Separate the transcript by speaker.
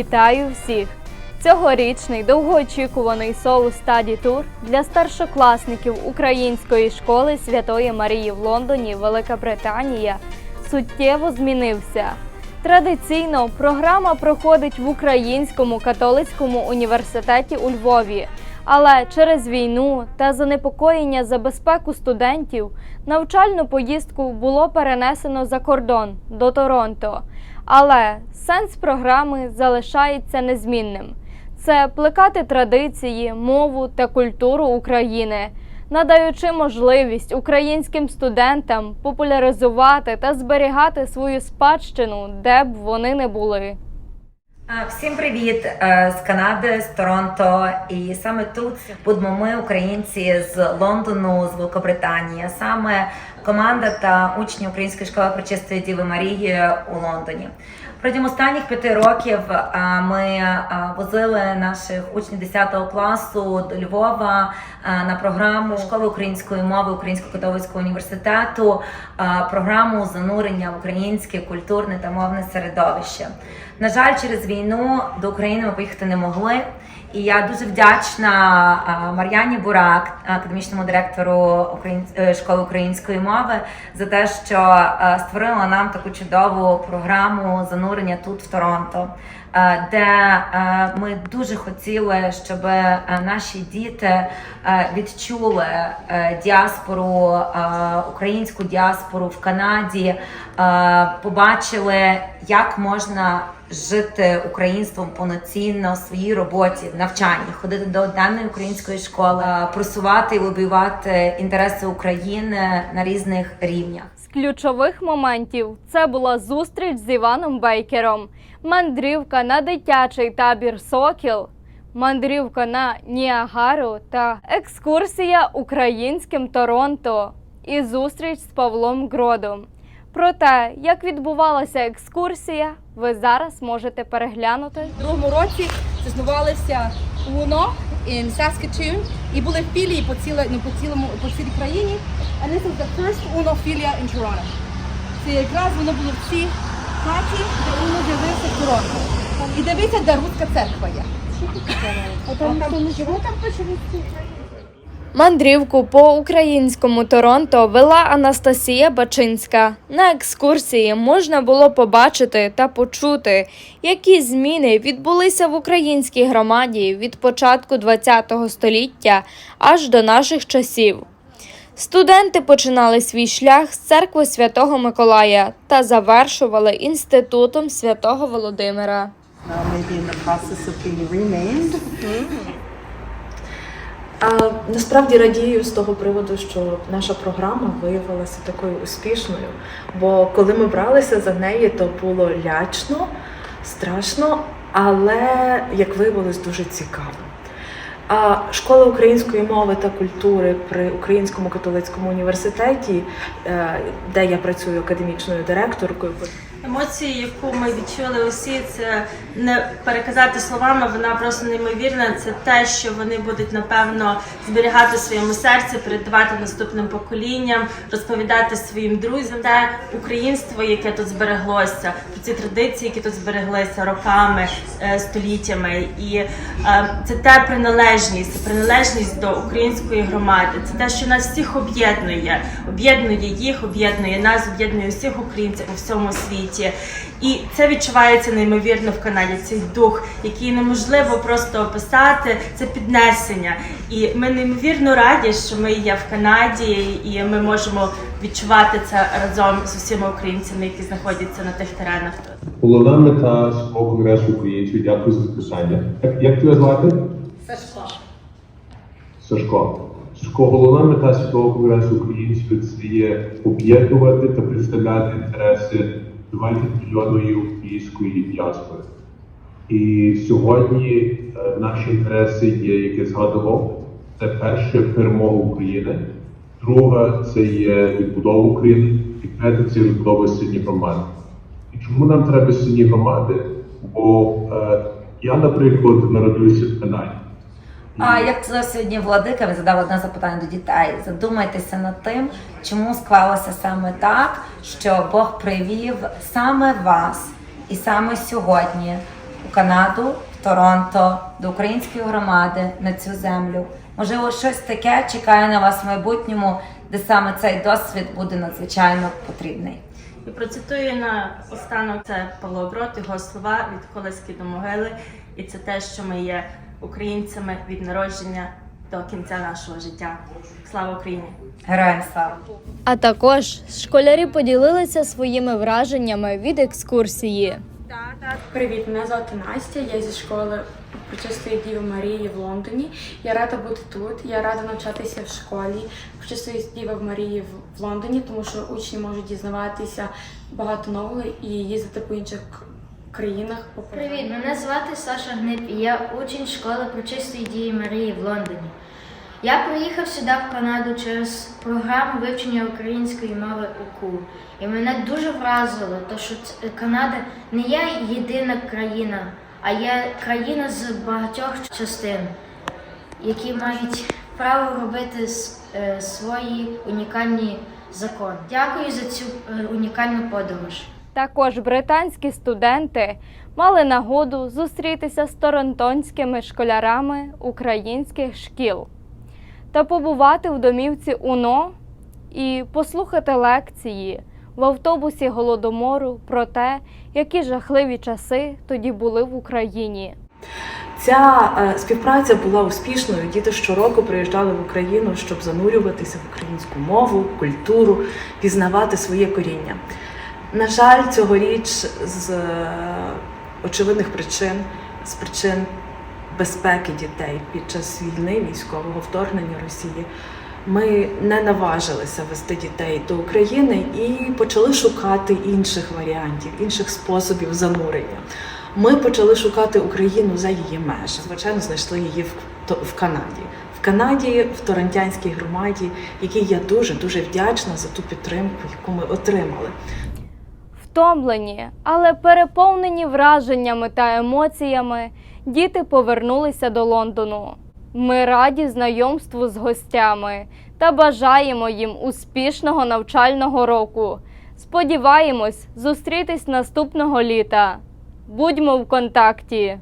Speaker 1: Вітаю всіх! Цьогорічний довгоочікуваний соус стаді тур для старшокласників української школи Святої Марії в Лондоні, Велика Британія, суттєво змінився. Традиційно програма проходить в Українському католицькому університеті у Львові. Але через війну та занепокоєння за безпеку студентів навчальну поїздку було перенесено за кордон до Торонто. Але сенс програми залишається незмінним: це плекати традиції, мову та культуру України, надаючи можливість українським студентам популяризувати та зберігати свою спадщину, де б вони не були.
Speaker 2: Всім привіт е, з Канади, з Торонто. І саме тут будемо ми, українці з Лондону, з Великобританії. Саме команда та учні Української школи Пречистої Діви Марії у Лондоні. Протягом останніх п'яти років ми возили наших учнів 10 класу до Львова на програму школи української мови Українського католицького університету, програму занурення в українське культурне та мовне середовище. На жаль, через війну до України ми поїхати не могли. І я дуже вдячна Мар'яні Бурак, академічному директору е, школи української мови, за те, що е, створила нам таку чудову програму занурення тут в Торонто, е, де ми дуже хотіли, щоб наші діти відчули діаспору, українську діаспору в Канаді, побачили, як можна жити українством повноцінно в своїй роботі, в навчанні, ходити до даної української школи, просувати і лобіювати інтереси України на різних рівнях.
Speaker 1: З ключових моментів це була зустріч з Іваном Бейкером, мандрівка на дитячий табір Сокіл, мандрівка на Ніагару та екскурсія українським Торонто і зустріч з Павлом Гродом. Про те, як відбувалася екскурсія, ви зараз можете переглянути.
Speaker 3: У другому році заснувалися УНО in Saskatoon і були філії по, ціле, ну, по, цілому, по цілій країні. And this is the first UNO філія in Toronto. Це якраз воно було в цій хаті, де UNO з'явився в Торонто. І дивіться, де Руська церква є. А там ніхто не живе там
Speaker 1: Мандрівку по українському Торонто вела Анастасія Бачинська. На екскурсії можна було побачити та почути, які зміни відбулися в українській громаді від початку ХХ століття аж до наших часів. Студенти починали свій шлях з церкви Святого Миколая та завершували інститутом Святого Володимира.
Speaker 4: now maybe in the process of being renamed.
Speaker 5: А, насправді радію з того приводу, що наша програма виявилася такою успішною. Бо коли ми бралися за неї, то було лячно, страшно, але як виявилось, дуже цікаво. А школа української мови та культури при Українському католицькому університеті, е, де я працюю академічною директоркою,
Speaker 6: Емоції, яку ми відчули усі, це не переказати словами, вона просто неймовірна. Це те, що вони будуть напевно зберігати в своєму серці, передавати наступним поколінням, розповідати своїм друзям те українство, яке тут збереглося, про ці традиції, які тут збереглися роками, е, століттями. І е, це те приналежність, приналежність до української громади. Це те, що нас всіх об'єднує, об'єднує їх, об'єднує нас, об'єднує всіх українців у всьому світі. І це відчувається неймовірно в Канаді. Цей дух, який неможливо просто описати, це піднесення. І ми неймовірно раді, що ми є в Канаді, і ми можемо відчувати це разом з усіма українцями, які знаходяться на тих теренах тут.
Speaker 7: Головна мета свого конгресу українців, дякую за записання. Як, як тебе звати? Сашко. Сашко. Сашко, головна мета Святого конгресу українців це є об'єднувати та представляти інтереси 20 мільйонної української діаспори. І сьогодні е, наші інтереси є, як я згадував, це перше перемога України, друга це є відбудова України, і третє це відбудова сильні громади. І чому нам треба сильні громади? Бо е, я, наприклад, народився в Канаді.
Speaker 2: А як сказав сьогодні Владика, ви задав одне запитання до дітей. Задумайтеся над тим, чому склалося саме так, що Бог привів саме вас і саме сьогодні у Канаду, в Торонто, до української громади на цю землю. Можливо, щось таке чекає на вас в майбутньому, де саме цей досвід буде надзвичайно потрібний.
Speaker 6: І процитую на останок це Павло Брод, його слова від колиски до могили. І це те, що ми є українцями від народження до кінця нашого життя. Слава Україні!
Speaker 2: Героям слава!
Speaker 1: А також школярі поділилися своїми враженнями від екскурсії.
Speaker 8: Привіт, мене звати Настя. Я зі школи Пречистої Діви Марії в Лондоні. Я рада бути тут. Я рада навчатися в школі Пречистої Діви Марії в- Лондоні, тому що учні можуть дізнаватися багато нового і їздити по інших країнах. по
Speaker 9: Привіт, мене звати Саша Гнип, і я учень школи Пречистої Дії Марії в Лондоні. Я приїхав сюди в Канаду через програму вивчення української мови УКУ. І мене дуже вразило, то що Канада не є єдина країна, а є країна з багатьох частин, які мають право робити е, свої унікальні закони. Дякую за цю е, унікальну подорож.
Speaker 1: Також британські студенти мали нагоду зустрітися з торонтонськими школярами українських шкіл та побувати в домівці УНО і послухати лекції в автобусі голодомору про те, які жахливі часи тоді були в Україні.
Speaker 5: Ця е, співпраця була успішною. Діти щороку приїжджали в Україну, щоб занурюватися в українську мову, культуру, пізнавати своє коріння. На жаль, цьогоріч з е, очевидних причин, з причин безпеки дітей під час війни, військового вторгнення Росії, ми не наважилися вести дітей до України і почали шукати інших варіантів, інших способів занурення. Ми почали шукати Україну за її межами. Звичайно, знайшли її в, Канаді. В Канаді, в Торонтянській громаді, якій я дуже дуже вдячна за ту підтримку, яку ми отримали.
Speaker 1: Втомлені, але переповнені враженнями та емоціями, діти повернулися до Лондону. Ми раді знайомству з гостями та бажаємо їм успішного навчального року. Сподіваємось зустрітись наступного літа. Будьмо в контакті!